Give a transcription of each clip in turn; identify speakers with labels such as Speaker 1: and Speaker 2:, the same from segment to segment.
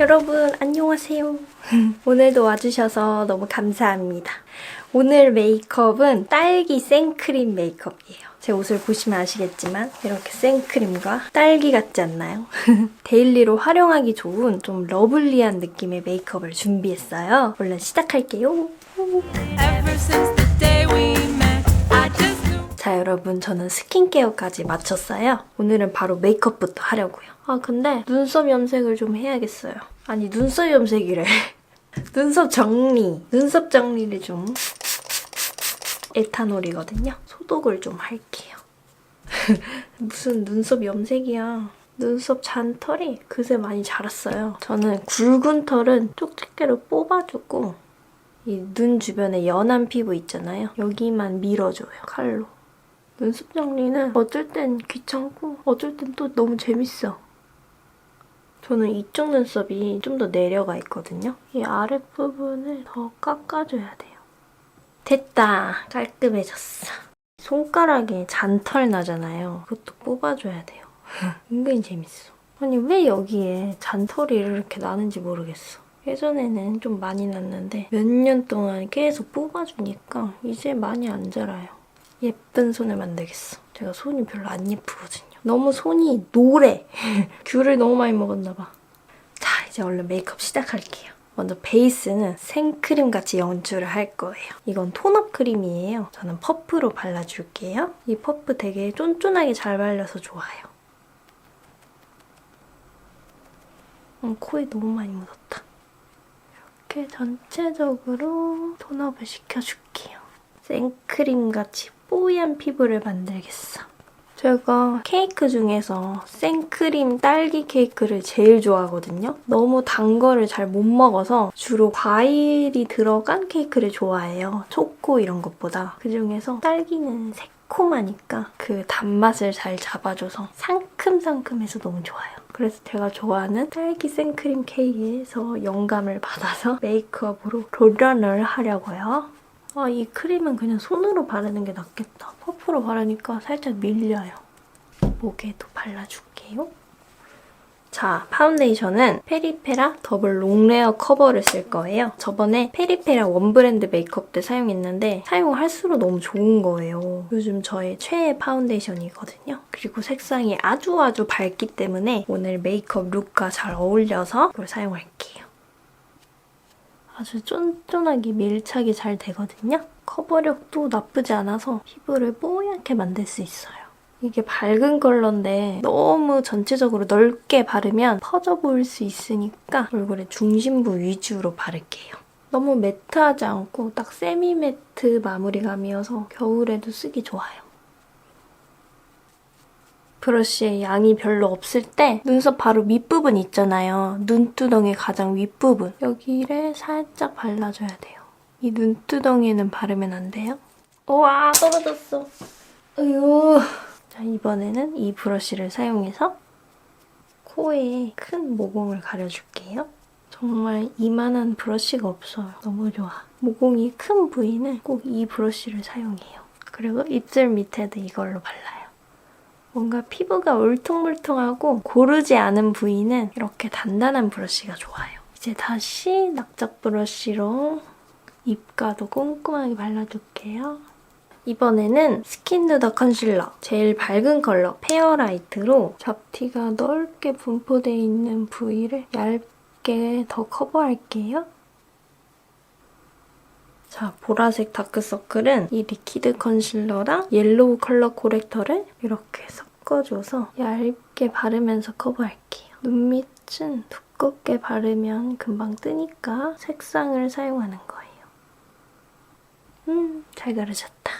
Speaker 1: 여러분 안녕하세요. 오늘도 와주셔서 너무 감사합니다. 오늘 메이크업은 딸기 생크림 메이크업이에요. 제 옷을 보시면 아시겠지만 이렇게 생크림과 딸기 같지 않나요? 데일리로 활용하기 좋은 좀 러블리한 느낌의 메이크업을 준비했어요. 얼른 시작할게요. 자, 여러분, 저는 스킨케어까지 마쳤어요. 오늘은 바로 메이크업부터 하려고요. 아, 근데 눈썹 염색을 좀 해야겠어요. 아니, 눈썹 염색이래. 눈썹 정리. 눈썹 정리를 좀. 에탄올이거든요. 소독을 좀 할게요. 무슨 눈썹 염색이야. 눈썹 잔털이 그새 많이 자랐어요. 저는 굵은 털은 쪽집게로 뽑아주고 이 눈 주변에 연한 피부 있잖아요. 여기만 밀어줘요. 칼로. 눈썹 정리는 어쩔 땐 귀찮고 어쩔 땐 또 너무 재밌어. 저는 이쪽 눈썹이 좀 더 내려가 있거든요. 이 아랫부분을 더 깎아줘야 돼요. 됐다. 깔끔해졌어. 손가락에 잔털 나잖아요. 그것도 뽑아줘야 돼요. 은근히 재밌어. 아니 왜 여기에 잔털이 이렇게 나는지 모르겠어. 예전에는 좀 많이 났는데 몇 년 동안 계속 뽑아주니까 이제 많이 안 자라요. 예쁜 손을 만들겠어. 제가 손이 별로 안 예쁘거든요. 너무 손이 노래. 귤을 너무 많이 먹었나 봐. 자, 이제 얼른 메이크업 시작할게요. 먼저 베이스는 생크림 같이 연출을 할 거예요. 이건 톤업 크림이에요. 저는 퍼프로 발라줄게요. 이 퍼프 되게 쫀쫀하게 잘 발려서 좋아요. 음, 코에 너무 많이 묻었다. 이렇게 전체적으로 톤업을 시켜줄게요. 생크림 같이 뽀얀 피부를 만들겠어. 제가 케이크 중에서 생크림 딸기 케이크를 제일 좋아하거든요. 너무 단 거를 잘 못 먹어서 주로 과일이 들어간 케이크를 좋아해요. 초코 이런 것보다. 그중에서 딸기는 새콤하니까 그 단맛을 잘 잡아줘서 상큼상큼해서 너무 좋아요. 그래서 제가 좋아하는 딸기 생크림 케이크에서 영감을 받아서 메이크업으로 도전을 하려고요. 아, 이 크림은 그냥 손으로 바르는 게 낫겠다. 퍼프로 바르니까 살짝 밀려요. 목에도 발라줄게요. 자, 파운데이션은 페리페라 더블 롱레어 커버를 쓸 거예요. 저번에 페리페라 원브랜드 메이크업 때 사용했는데 사용할수록 너무 좋은 거예요. 요즘 저의 최애 파운데이션이거든요. 그리고 색상이 아주 아주 밝기 때문에 오늘 메이크업 룩과 잘 어울려서 이걸 사용할게요. 아주 쫀쫀하게 밀착이 잘 되거든요. 커버력도 나쁘지 않아서 피부를 뽀얗게 만들 수 있어요. 이게 밝은 컬러인데 너무 전체적으로 넓게 바르면 퍼져 보일 수 있으니까 얼굴의 중심부 위주로 바를게요. 너무 매트하지 않고 딱 세미 매트 마무리감이어서 겨울에도 쓰기 좋아요. 브러쉬의 양이 별로 없을 때 눈썹 바로 밑부분 있잖아요. 눈두덩이 가장 윗부분. 여기를 살짝 발라줘야 돼요. 이 눈두덩이는 바르면 안 돼요. 우와 떨어졌어. 으유. 자 이번에는 이 브러쉬를 사용해서 코에 큰 모공을 가려줄게요. 정말 이만한 브러쉬가 없어요. 너무 좋아. 모공이 큰 부위는 꼭 이 브러쉬를 사용해요. 그리고 입술 밑에도 이걸로 발라요. 뭔가 피부가 울퉁불퉁하고 고르지 않은 부위는 이렇게 단단한 브러쉬가 좋아요. 이제 다시 납작 브러쉬로 입가도 꼼꼼하게 발라줄게요. 이번에는 스킨누더 컨실러 제일 밝은 컬러 페어라이트로 잡티가 넓게 분포되어 있는 부위를 얇게 더 커버할게요. 자, 보라색 다크서클은 이 리퀴드 컨실러랑 옐로우 컬러 코렉터를 이렇게 섞어줘서 얇게 바르면서 커버할게요. 눈 밑은 두껍게 바르면 금방 뜨니까 색상을 사용하는 거예요. 음, 잘 가르쳤다.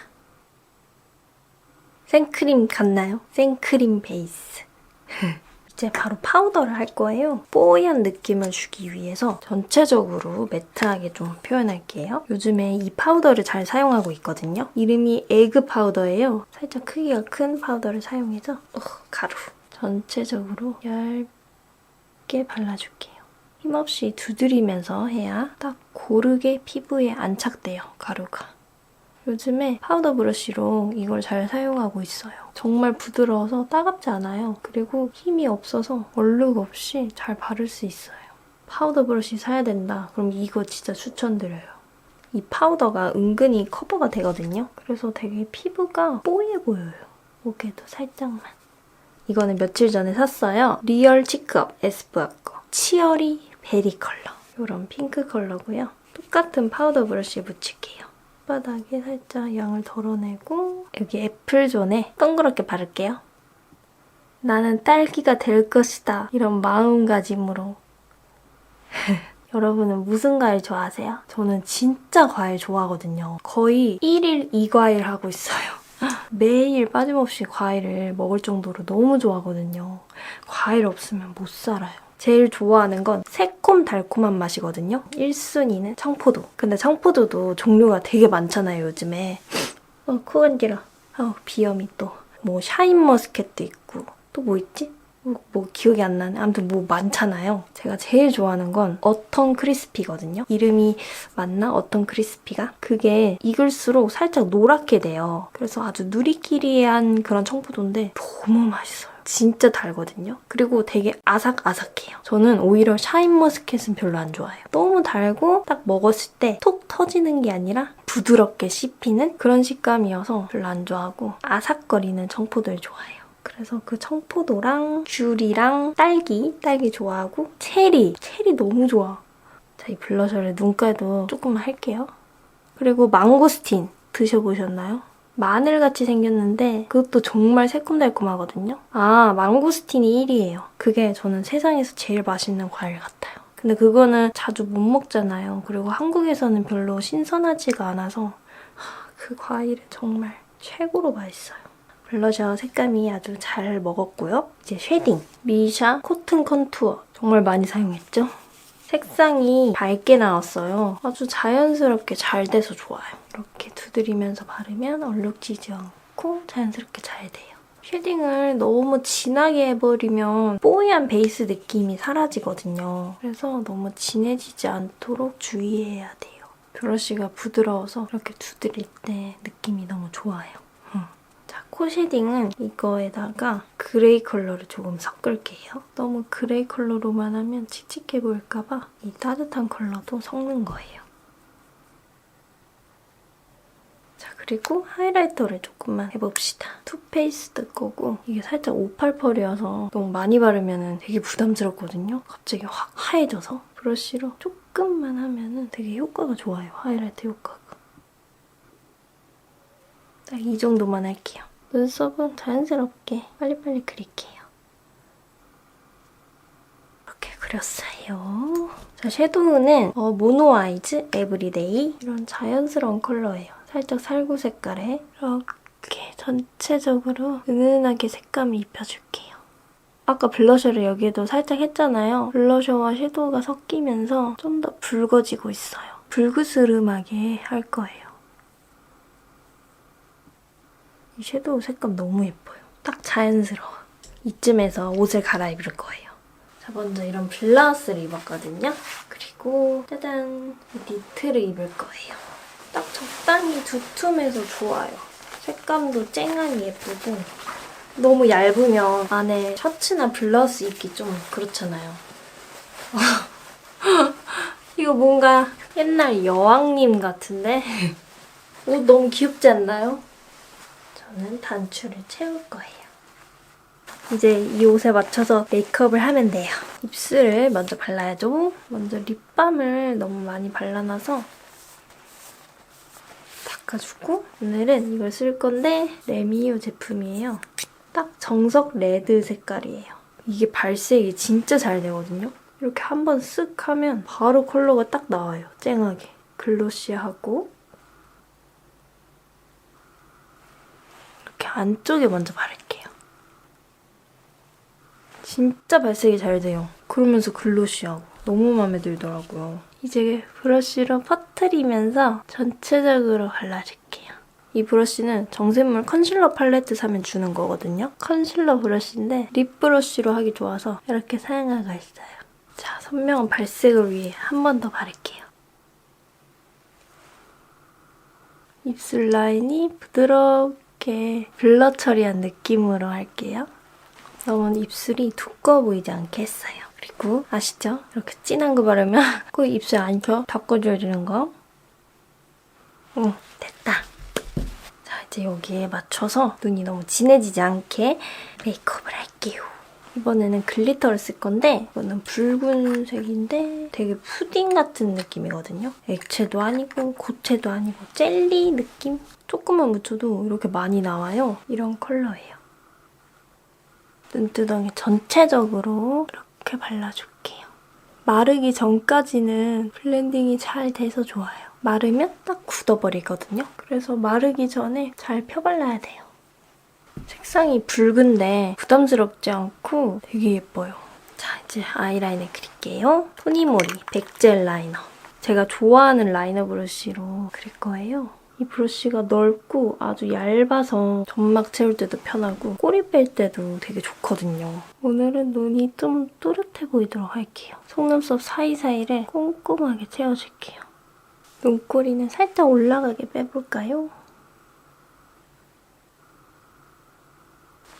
Speaker 1: 생크림 같나요? 생크림 베이스. 이제 바로 파우더를 할 거예요. 뽀얀 느낌을 주기 위해서 전체적으로 매트하게 좀 표현할게요. 요즘에 이 파우더를 잘 사용하고 있거든요. 이름이 에그 파우더예요. 살짝 크기가 큰 파우더를 사용해서 어, 가루. 전체적으로 얇게 발라줄게요. 힘없이 두드리면서 해야 딱 고르게 피부에 안착돼요, 가루가. 요즘에 파우더 브러쉬로 이걸 잘 사용하고 있어요. 정말 부드러워서 따갑지 않아요. 그리고 힘이 없어서 얼룩 없이 잘 바를 수 있어요. 파우더 브러쉬 사야 된다. 그럼 이거 진짜 추천드려요. 이 파우더가 은근히 커버가 되거든요. 그래서 되게 피부가 뽀얘 보여요. 목에도 살짝만. 이거는 며칠 전에 샀어요. 리얼 치크업 에스쁘아 거. 치어리 베리 컬러. 이런 핑크 컬러고요. 똑같은 파우더 브러쉬 묻힐게요. 바닥에 살짝 양을 덜어내고 여기 애플존에 동그랗게 바를게요. 나는 딸기가 될 것이다. 이런 마음가짐으로. 여러분은 무슨 과일 좋아하세요? 저는 진짜 과일 좋아하거든요. 거의 1일 2과일 하고 있어요. 매일 빠짐없이 과일을 먹을 정도로 너무 좋아하거든요. 과일 없으면 못 살아요. 제일 좋아하는 건 새콤달콤한 맛이거든요. 1순위는 청포도. 근데 청포도도 종류가 되게 많잖아요, 요즘에. 어, 코 간지러. 어, 비염이 또. 뭐 샤인머스켓도 있고. 또 뭐 있지? 뭐, 뭐 기억이 안 나네. 아무튼 뭐 많잖아요. 제가 제일 좋아하는 건 어턴 크리스피거든요. 이름이 맞나? 어떤 크리스피가? 그게 익을수록 살짝 노랗게 돼요. 그래서 아주 누리끼리한 그런 청포도인데 너무 맛있어요. 진짜 달거든요. 그리고 되게 아삭아삭해요. 저는 오히려 샤인머스켓은 별로 안 좋아해요. 너무 달고 딱 먹었을 때 톡 터지는 게 아니라 부드럽게 씹히는 그런 식감이어서 별로 안 좋아하고 아삭거리는 청포도를 좋아해요. 그래서 그 청포도랑 귤이랑 딸기, 딸기 좋아하고 체리, 체리 너무 좋아. 자, 이 블러셔를 눈가에도 조금 할게요. 그리고 망고스틴 드셔보셨나요? 마늘같이 생겼는데 그것도 정말 새콤달콤하거든요. 아, 망고스틴이 1위예요. 그게 저는 세상에서 제일 맛있는 과일 같아요. 근데 그거는 자주 못 먹잖아요. 그리고 한국에서는 별로 신선하지가 않아서 하, 그 과일은 정말 최고로 맛있어요. 블러셔 색감이 아주 잘 먹었고요. 이제 쉐딩. 미샤 코튼 컨투어. 정말 많이 사용했죠? 색상이 밝게 나왔어요. 아주 자연스럽게 잘 돼서 좋아요. 이렇게 두드리면서 바르면 얼룩지지 않고 자연스럽게 잘 돼요. 쉐딩을 너무 진하게 해버리면 뽀얀 베이스 느낌이 사라지거든요. 그래서 너무 진해지지 않도록 주의해야 돼요. 브러쉬가 부드러워서 이렇게 두드릴 때 느낌이 너무 좋아요. 음. 자, 코 쉐딩은 이거에다가 그레이 컬러를 조금 섞을게요. 너무 그레이 컬러로만 하면 칙칙해 보일까봐 이 따뜻한 컬러도 섞는 거예요. 자, 그리고 하이라이터를 조금만 해봅시다. 투페이스드 거고 이게 살짝 오팔펄이어서 너무 많이 바르면 되게 부담스럽거든요. 갑자기 확 하얘져서 브러쉬로 조금만 하면 되게 효과가 좋아요. 하이라이트 효과가. 딱 이 정도만 할게요. 눈썹은 자연스럽게 빨리빨리 그릴게요. 이렇게 그렸어요. 자, 섀도우는 어, 모노 아이즈 에브리데이 이런 자연스러운 컬러예요. 살짝 살구 색깔에 이렇게 전체적으로 은은하게 색감을 입혀줄게요. 아까 블러셔를 여기에도 살짝 했잖아요. 블러셔와 섀도우가 섞이면서 좀 더 붉어지고 있어요. 붉으스름하게 할 거예요. 이 섀도우 색감 너무 예뻐요. 딱 자연스러워. 이쯤에서 옷을 갈아입을 거예요. 자, 먼저 이런 블라우스를 입었거든요. 그리고 짜잔! 이 니트를 입을 거예요. 딱 적당히 두툼해서 좋아요. 색감도 쨍하니 예쁘고 너무 얇으면 안에 셔츠나 블라우스 입기 좀 그렇잖아요. 이거 뭔가 옛날 여왕님 같은데? 옷 너무 귀엽지 않나요? 저는 단추를 채울 거예요. 이제 이 옷에 맞춰서 메이크업을 하면 돼요. 입술을 먼저 발라야죠. 먼저 립밤을 너무 많이 발라놔서 닦아주고 오늘은 이걸 쓸 건데 레미오 제품이에요. 딱 정석 레드 색깔이에요. 이게 발색이 진짜 잘 되거든요. 이렇게 한번 쓱 하면 바로 컬러가 딱 나와요. 쨍하게. 글로시하고 이렇게 안쪽에 먼저 바를게요. 진짜 발색이 잘 돼요. 그러면서 글로시하고 너무 마음에 들더라고요. 이제 브러쉬로 퍼트리면서 전체적으로 발라줄게요. 이 브러쉬는 정샘물 컨실러 팔레트 사면 주는 거거든요. 컨실러 브러쉬인데 립 브러쉬로 하기 좋아서 이렇게 사용하고 있어요. 자, 선명한 발색을 위해 한 번 더 바를게요. 입술 라인이 부드럽게 블러 처리한 느낌으로 할게요. 너무 입술이 두꺼워 보이지 않게 했어요. 그리고 아시죠? 이렇게 진한 거 바르면 꼭 입술 안쪽 닦아줘야 되는 거. 응, 됐다. 자, 이제 여기에 맞춰서 눈이 너무 진해지지 않게 메이크업을 할게요. 이번에는 글리터를 쓸 건데 이거는 붉은색인데 되게 푸딩 같은 느낌이거든요. 액체도 아니고 고체도 아니고 젤리 느낌? 조금만 묻혀도 이렇게 많이 나와요. 이런 컬러예요. 눈두덩이 전체적으로 이렇게 발라줄게요. 마르기 전까지는 블렌딩이 잘 돼서 좋아요. 마르면 딱 굳어버리거든요. 그래서 마르기 전에 잘 펴발라야 돼요. 색상이 붉은데 부담스럽지 않고 되게 예뻐요. 자, 이제 아이라인을 그릴게요. 토니모리 백젤 라이너. 제가 좋아하는 라이너 브러쉬로 그릴 거예요. 이 브러쉬가 넓고 아주 얇아서 점막 채울 때도 편하고 꼬리 뺄 때도 되게 좋거든요. 오늘은 눈이 좀 또렷해 보이도록 할게요. 속눈썹 사이사이를 꼼꼼하게 채워줄게요. 눈꼬리는 살짝 올라가게 빼볼까요?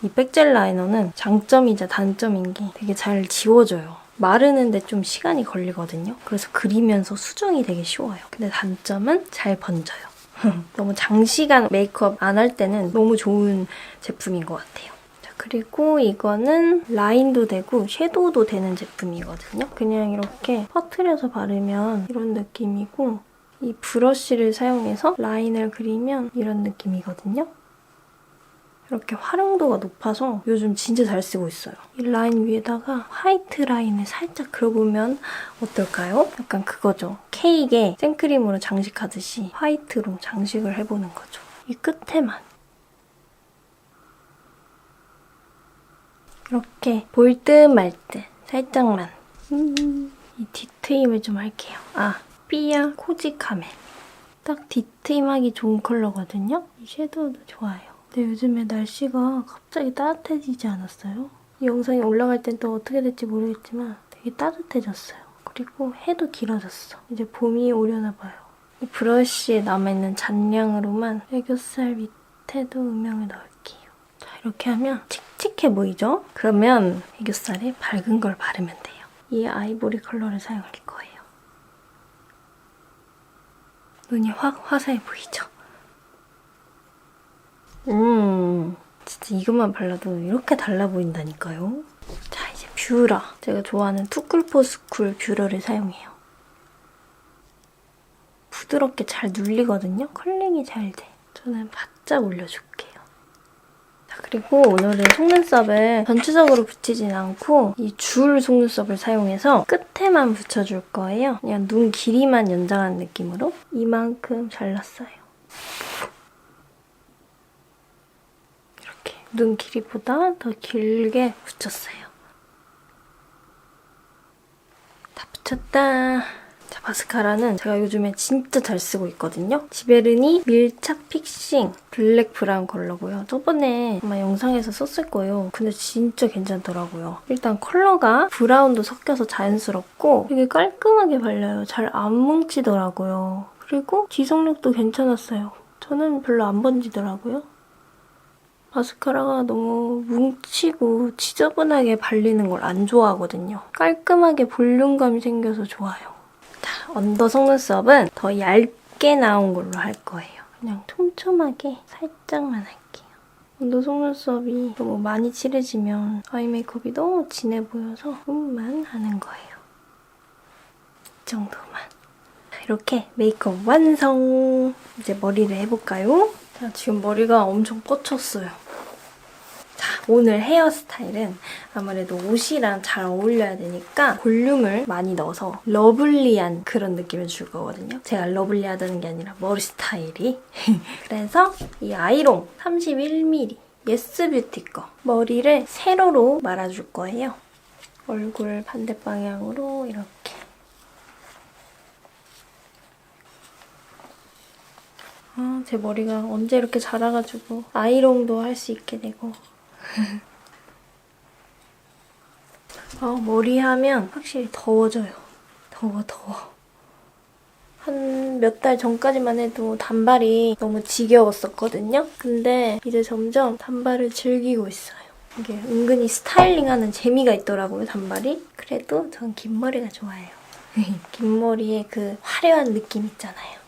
Speaker 1: 이 백젤 라이너는 장점이자 단점인 게 되게 잘 지워져요. 마르는데 좀 시간이 걸리거든요. 그래서 그리면서 수정이 되게 쉬워요. 근데 단점은 잘 번져요. 너무 장시간 메이크업 안 할 때는 너무 좋은 제품인 것 같아요. 자, 그리고 이거는 라인도 되고 섀도우도 되는 제품이거든요. 그냥 이렇게 퍼트려서 바르면 이런 느낌이고 이 브러쉬를 사용해서 라인을 그리면 이런 느낌이거든요. 이렇게 활용도가 높아서 요즘 진짜 잘 쓰고 있어요. 이 라인 위에다가 화이트 라인을 살짝 그려보면 어떨까요? 약간 그거죠. 케이크에 생크림으로 장식하듯이 화이트로 장식을 해보는 거죠. 이 끝에만. 이렇게 볼 듯 말 듯 살짝만. 음, 이 뒤트임을 좀 할게요. 아, 삐아 코지 카멜. 딱 뒤트임하기 좋은 컬러거든요. 이 섀도우도 좋아요. 근데 요즘에 날씨가 갑자기 따뜻해지지 않았어요? 이 영상이 올라갈 땐 또 어떻게 될지 모르겠지만 되게 따뜻해졌어요. 그리고 해도 길어졌어. 이제 봄이 오려나 봐요. 이 브러쉬에 남아있는 잔량으로만 애교살 밑에도 음영을 넣을게요. 자, 이렇게 하면 칙칙해 보이죠? 그러면 애교살에 밝은 걸 바르면 돼요. 이 아이보리 컬러를 사용할 거예요. 눈이 확 화사해 보이죠? 음, 진짜 이것만 발라도 이렇게 달라 보인다니까요. 자, 이제 뷰러. 제가 좋아하는 투쿨포스쿨 뷰러를 사용해요. 부드럽게 잘 눌리거든요. 컬링이 잘 돼. 저는 바짝 올려줄게요. 자, 그리고 오늘은 속눈썹을 전체적으로 붙이진 않고 이 줄 속눈썹을 사용해서 끝에만 붙여줄 거예요. 그냥 눈 길이만 연장한 느낌으로 이만큼 잘랐어요. 이렇게 눈 길이보다 더 길게 붙였어요. 다 붙였다. 자, 마스카라는 제가 요즘에 진짜 잘 쓰고 있거든요. 지베르니 밀착 픽싱 블랙 브라운 컬러고요. 저번에 아마 영상에서 썼을 거예요. 근데 진짜 괜찮더라고요. 일단 컬러가 브라운도 섞여서 자연스럽고 되게 깔끔하게 발려요. 잘 안 뭉치더라고요. 그리고 지속력도 괜찮았어요. 저는 별로 안 번지더라고요. 마스카라가 너무 뭉치고 지저분하게 발리는 걸 안 좋아하거든요. 깔끔하게 볼륨감이 생겨서 좋아요. 자, 언더 속눈썹은 더 얇게 나온 걸로 할 거예요. 그냥 촘촘하게 살짝만 할게요. 언더 속눈썹이 너무 많이 칠해지면 아이 메이크업이 너무 진해 보여서 조금만 하는 거예요. 이 정도만. 자, 이렇게 메이크업 완성! 이제 머리를 해볼까요? 자, 지금 머리가 엄청 뻗쳤어요. 자, 오늘 헤어스타일은 아무래도 옷이랑 잘 어울려야 되니까 볼륨을 많이 넣어서 러블리한 그런 느낌을 줄 거거든요. 제가 러블리하다는 게 아니라 머리 스타일이. 그래서 이 아이롱 31mm 예스뷰티 거 머리를 세로로 말아줄 거예요. 얼굴 반대 방향으로 이렇게. 아, 제 머리가 언제 이렇게 자라가지고 아이롱도 할 수 있게 되고 아, 머리 하면 확실히 더워져요. 더워, 더워. 한 몇 달 전까지만 해도 단발이 너무 지겨웠었거든요. 근데 이제 점점 단발을 즐기고 있어요. 이게 은근히 스타일링하는 재미가 있더라고요, 단발이. 그래도 전 긴 머리가 좋아요. 긴 머리에 그 화려한 느낌 있잖아요.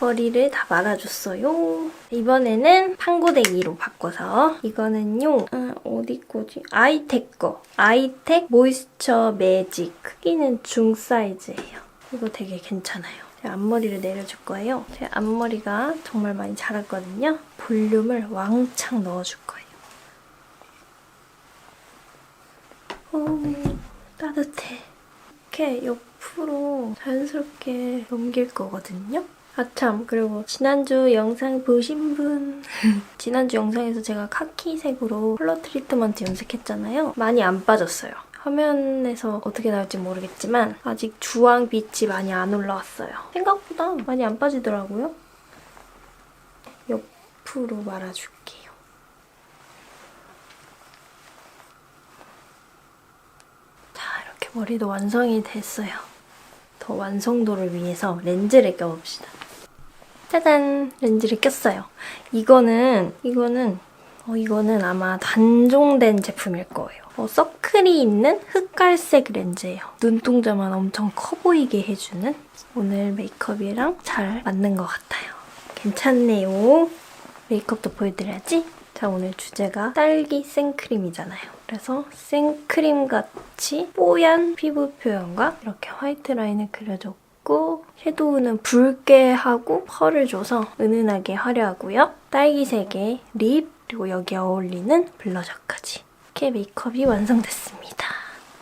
Speaker 1: 자, 머리를 다 말아줬어요. 이번에는 판고데기로 바꿔서 이거는요, 아, 어디 거지? 아이텍 거. 아이텍 모이스처 매직. 크기는 중 사이즈예요. 이거 되게 괜찮아요. 앞머리를 내려줄 거예요. 제 앞머리가 정말 많이 자랐거든요. 볼륨을 왕창 넣어줄 거예요. 오, 따뜻해. 이렇게 옆으로 자연스럽게 넘길 거거든요. 아참 그리고 지난주 영상 보신 분 지난주 영상에서 제가 카키색으로 컬러 트리트먼트 염색했잖아요. 많이 안 빠졌어요. 화면에서 어떻게 나올지 모르겠지만 아직 주황 빛이 많이 안 올라왔어요. 생각보다 많이 안 빠지더라고요. 옆으로 말아줄게요. 자 이렇게 머리도 완성이 됐어요. 더 완성도를 위해서 렌즈를 껴봅시다. 짜잔! 렌즈를 꼈어요. 이거는, 이거는, 어, 이거는 아마 단종된 제품일 거예요. 어, 서클이 있는 흑갈색 렌즈예요. 눈동자만 엄청 커 보이게 해주는 오늘 메이크업이랑 잘 맞는 것 같아요. 괜찮네요. 메이크업도 보여드려야지. 자, 오늘 주제가 딸기 생크림이잖아요. 그래서 생크림 같이 뽀얀 피부 표현과 이렇게 화이트 라인을 그려줬고 섀도우는 붉게 하고 펄을 줘서 은은하게 화려하고요. 딸기색의 립 그리고 여기에 어울리는 블러셔까지 이렇게 메이크업이 완성됐습니다.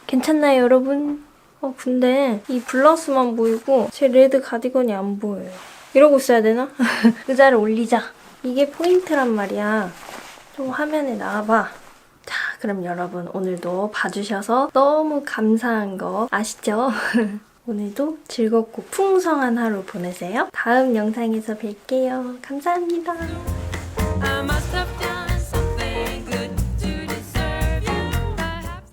Speaker 1: 괜찮나요, 여러분? 어, 근데 이 블러스만 보이고 제 레드 가디건이 안 보여요. 이러고 있어야 되나? 의자를 올리자. 이게 포인트란 말이야. 좀 화면에 나와봐. 자, 그럼 여러분 오늘도 봐주셔서 너무 감사한 거 아시죠? 오늘도 즐겁고 풍성한 하루 보내세요. 다음 영상에서 뵐게요. 감사합니다.